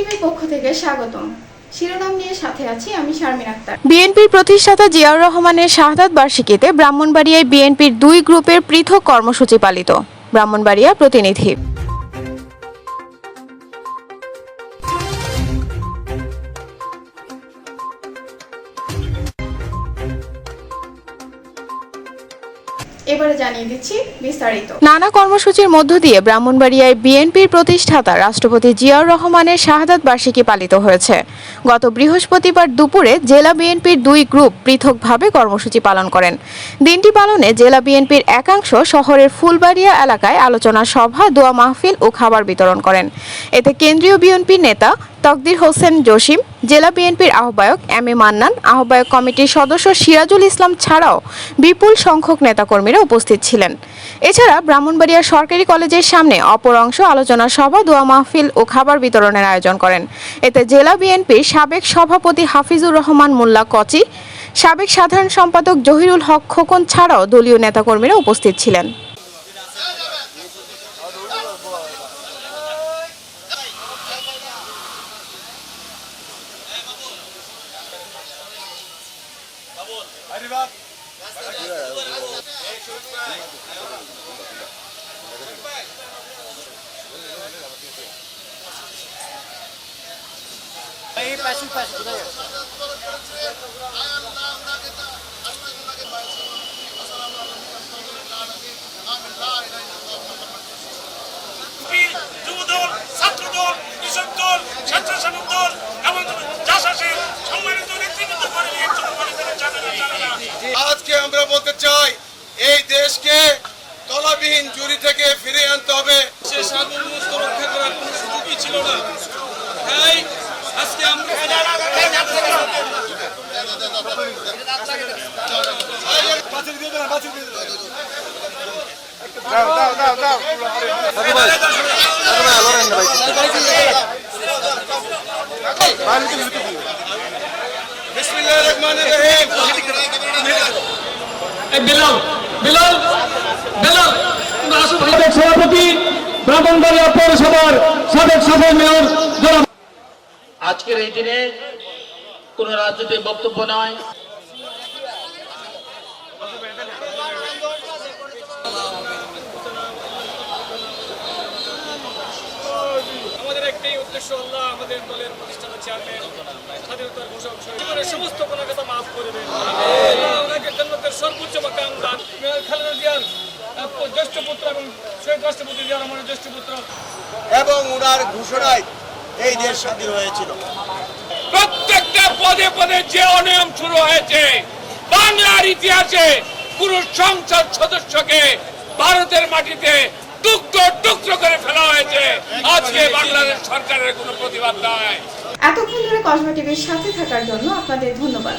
টিভির পক্ষ থেকে স্বাগতম। শিরোনাম নিয়ে সাথে আছি আমি শারমিন আক্তার। বিএনপির প্রতিষ্ঠাতা জিয়াউর রহমানের শাহাদাত বার্ষিকীতে ব্রাহ্মণবাড়িয়ায় বিএনপির দুই গ্রুপের পৃথক কর্মসূচি পালিত। ব্রাহ্মণবাড়িয়া প্রতিনিধি। এবারে জানিয়ে দিচ্ছি বিস্তারিত। নানা কর্মসূচির মধ্য দিয়ে ব্রাহ্মণবাড়িয়ায় বিএনপির প্রতিষ্ঠাতা রাষ্ট্রপতি জিয়াউর রহমানের শাহাদাত বার্ষিকী পালিত হয়েছে। গত বৃহস্পতিবার দুপুরে জেলা বিএনপির দুই গ্রুপ পৃথকভাবে কর্মসূচি পালন করেন। দিনটি পালনে জেলা বিএনপির একাংশ শহরের ফুলবাড়িয়া এলাকায় আলোচনা সভা, দোয়া মাহফিল ও খাবার বিতরণ করেন। এতে কেন্দ্রীয় বিএনপির নেতা তকদির হোসেন জসিম, জেলা বিএনপির আহ্বায়ক এম এ মান্নান, আহ্বায়ক কমিটির সদস্য সিরাজুল ইসলাম ছাড়াও বিপুল সংখ্যক নেতাকর্মীরা উপস্থিত ছিলেন। এছাড়া ব্রাহ্মণবাড়িয়া সরকারি কলেজের সামনে অপর অংশ আলোচনা সভা, দোয়া মাহফিল ও খাবার বিতরণের আয়োজন করেন। এতে জেলা বিএনপির সাবেক সভাপতি হাফিজুর রহমান মোল্লা কচি, সাবেক সাধারণ সম্পাদক জহিরুল হক খোকন ছাড়াও দলীয় নেতাকর্মীরা উপস্থিত ছিলেন। যুবদল ছাত্রদল কৃষক দল স্বেচ্ছাসেবক দল এবং চাষাসের সম্মানিত নেতৃবৃন্দ করে আজকে আমরা বলতে চাই এই দেশকে তলাবিহীন জুরি থেকে ফিরে আনতে হবে। সে সার্বভৌমত্ব রক্ষা করার কোনো সুযোগই ছিল না। তাই আজকে আমরা বিসমিল্লাহির সাবেক সভাপতি ব্রাহ্মণবাড়িয়া পৌরসভার সাবেক মেয়র আজকের এই দিনে কোনো রাজনৈতিক বক্তব্য নয়। আমাদের একটাই উদ্দেশ্য আল্লাহ আমাদের দলের প্রতিষ্ঠাতা চেয়ারম্যান স্বাধীনতার ঘোষক জীবনের সমস্ত কোনো কথা মাফ করে দেন। সর্বোচ্চ মাকাম দান খালেদা জিয়ার জ্যেষ্ঠ পুত্র এবং শহীদ রাষ্ট্রপতি জিয়া রহমানের জ্যেষ্ঠ পুত্র। এবং উনার ঘোষণায় এই দেশ স্বাধীন হয়েছিল। প্রত্যেকটা পদে পদে যে অনিয়ম শুরু হয়েছে বাংলার ইতিহাসে কোন সংসদ সদস্যকে ভারতের মাটিতে টুকরো টুকরো করে ফেলা হয়েছে। আজকে বাংলাদেশ সরকারের কোনো প্রতিবাদ নাই। এতক্ষণ ধরে কসবা টিভির সাথে থাকার জন্য আপনাদের ধন্যবাদ।